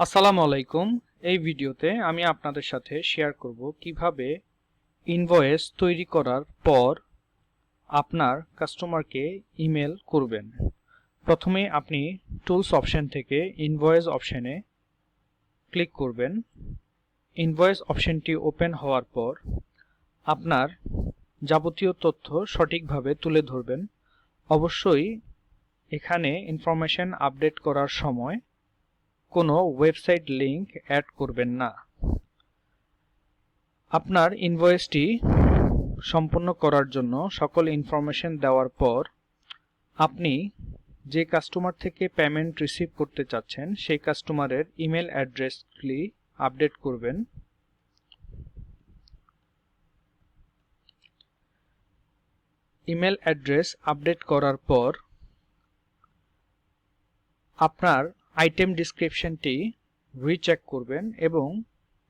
আসসালামু আলাইকুম। এই ভিডিওতে আমি আপনাদের সাথে শেয়ার করব কীভাবে ইনভয়েস তৈরি করার পর আপনার কাস্টমারকে ইমেল করবেন। প্রথমে আপনি টুলস অপশন থেকে ইনভয়েস অপশনে ক্লিক করবেন। ইনভয়েস অপশনটি ওপেন হওয়ার পর আপনার যাবতীয় তথ্য সঠিকভাবে তুলে ধরবেন। অবশ্যই এখানে ইনফরমেশন আপডেট করার সময় কোনো ওয়েবসাইট লিংক অ্যাড করবেন না। আপনার ইনভয়েসটি সম্পূর্ণ করার জন্য সকল ইনফরমেশন দেওয়ার পর আপনি যে কাস্টমার থেকে পেমেন্ট রিসিভ করতে চাচ্ছেন, সেই কাস্টমারের ইমেল অ্যাড্রেসগুলি আপডেট করবেন। ইমেল অ্যাড্রেস আপডেট করার পর আপনার আইটেম ডিসক্রিপশনটি রিচেক করবেন এবং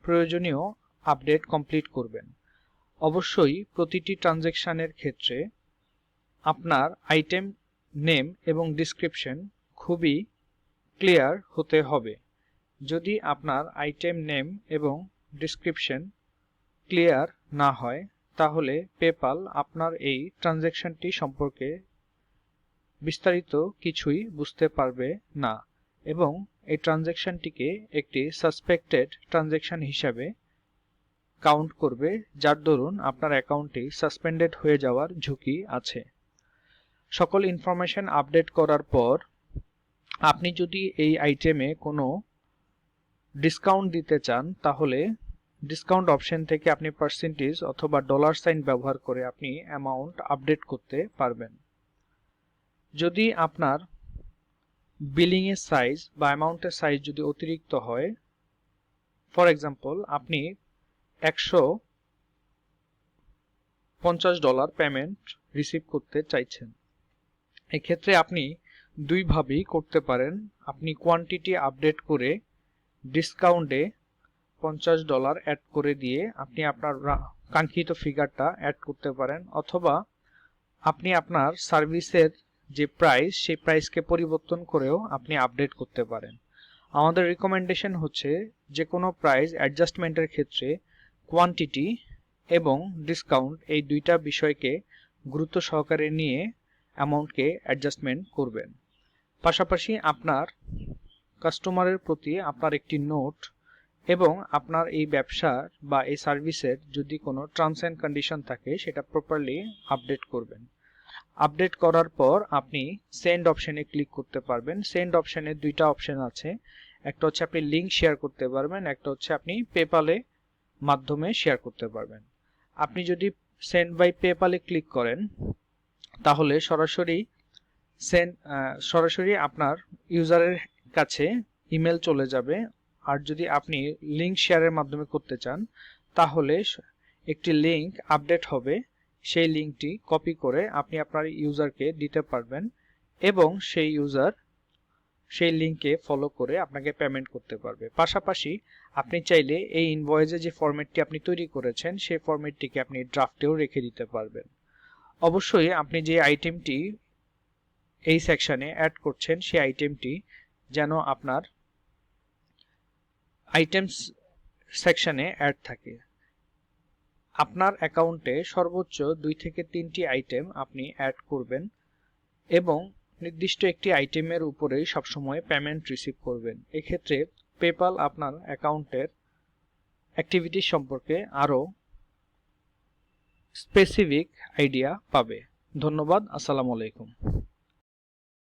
প্রয়োজনীয় আপডেট কমপ্লিট করবেন। অবশ্যই প্রতিটি ট্রানজ্যাকশানের ক্ষেত্রে আপনার আইটেম নেম এবং ডিসক্রিপশন খুবই ক্লিয়ার হতে হবে। যদি আপনার আইটেম নেম এবং ডিসক্রিপশন ক্লিয়ার না হয়, তাহলে পেপাল আপনার এই ট্রানজ্যাকশনটি সম্পর্কে বিস্তারিত কিছুই বুঝতে পারবে না। এবং এই ট্রানজ্যাকশনটিকে একটি সাসপেক্টেড ট্রানজ্যাকশন হিসাবে কাউন্ট করবে, যার দরুন আপনার অ্যাকাউন্টটি সাসপেন্ডেড হয়ে যাওয়ার ঝুঁকি আছে। সকল ইনফরমেশন আপডেট করার পর, আপনি যদি এই আইটেমে কোনো ডিসকাউন্ট দিতে চান, তাহলে ডিসকাউন্ট অপশন থেকে আপনি পার্সেন্টেজ অথবা ডলার সাইন ব্যবহার করে আপনি অ্যামাউন্ট আপডেট করতে পারবেন। যদি আপনার বিলিংয়ের সাইজ বা অ্যামাউন্টের সাইজ যদি অতিরিক্ত হয় ফর এক্সাম্পল আপনি একশো পঞ্চাশ ডলার পেমেন্ট রিসিভ করতে চাইছেন। এক্ষেত্রে আপনি দুইভাবেই করতে পারেন। আপনি কোয়ান্টিটি আপডেট করে ডিসকাউন্টে পঞ্চাশ ডলার অ্যাড করে দিয়ে আপনি আপনার কাঙ্ক্ষিত ফিগারটা অ্যাড করতে পারেন। অথবা আপনি আপনার সার্ভিসের যে প্রাইস সেই প্রাইসকে পরিবর্তন করেও আপনি আপডেট করতে পারেন। আমাদের রিকমেন্ডেশন হচ্ছে যে কোনো প্রাইস অ্যাডজাস্টমেন্টের ক্ষেত্রে কোয়ান্টিটি এবং ডিসকাউন্ট এই দুইটা বিষয়কে গুরুত্ব সহকারে নিয়ে অ্যামাউন্টকে অ্যাডজাস্টমেন্ট করবেন। পাশাপাশি আপনার কাস্টমারের প্রতি আপনার একটি নোট এবং আপনার এই ব্যবসার বা এই সার্ভিসের যদি কোনো টার্মস অ্যান্ড কন্ডিশন থাকে, সেটা প্রপারলি আপডেট করবেন। আপডেট করার পর আপনি সেন্ড অপশানে ক্লিক করতে পারবেন। সেন্ড অপশানে দুইটা অপশান আছে। একটা হচ্ছে আপনি লিঙ্ক শেয়ার করতে পারবেন, একটা হচ্ছে আপনি পেপালে মাধ্যমে শেয়ার করতে পারবেন। আপনি যদি সেন্ড বাই পেপালে ক্লিক করেন, তাহলে সরাসরি সেন্ড সরাসরি আপনার ইউজারের কাছে ইমেল চলে যাবে। আর যদি আপনি লিঙ্ক শেয়ারের মাধ্যমে করতে চান, তাহলে একটি লিঙ্ক আপডেট হবে। সেই লিঙ্কটি কপি করে আপনি আপনার ইউজারকে দিতে পারবেন এবং সেই ইউজার সেই লিঙ্কে ফলো করে আপনাকে পেমেন্ট করতে পারবে। পাশাপাশি আপনি চাইলে এই ইনভয়েসে যে ফরম্যাটটি আপনি তৈরি করেছেন, সেই ফরম্যাটটিকে আপনি ড্রাফটেও রেখে দিতে পারবেন। অবশ্যই আপনি যে আইটেমটি এই সেকশানে অ্যাড করছেন, সেই আইটেমটি যেন আপনার আইটেমস সেকশানে অ্যাড থাকে। আপনার অ্যাকাউন্টে সর্বোচ্চ দুই থেকে তিনটি আইটেম আপনি অ্যাড করবেন এবং নির্দিষ্ট একটি আইটেমের উপরেই সবসময় পেমেন্ট রিসিভ করবেন। এক্ষেত্রে পেপাল আপনার অ্যাকাউন্টের অ্যাক্টিভিটি সম্পর্কে আরও স্পেসিফিক আইডিয়া পাবে। ধন্যবাদ, আসসালামু আলাইকুম।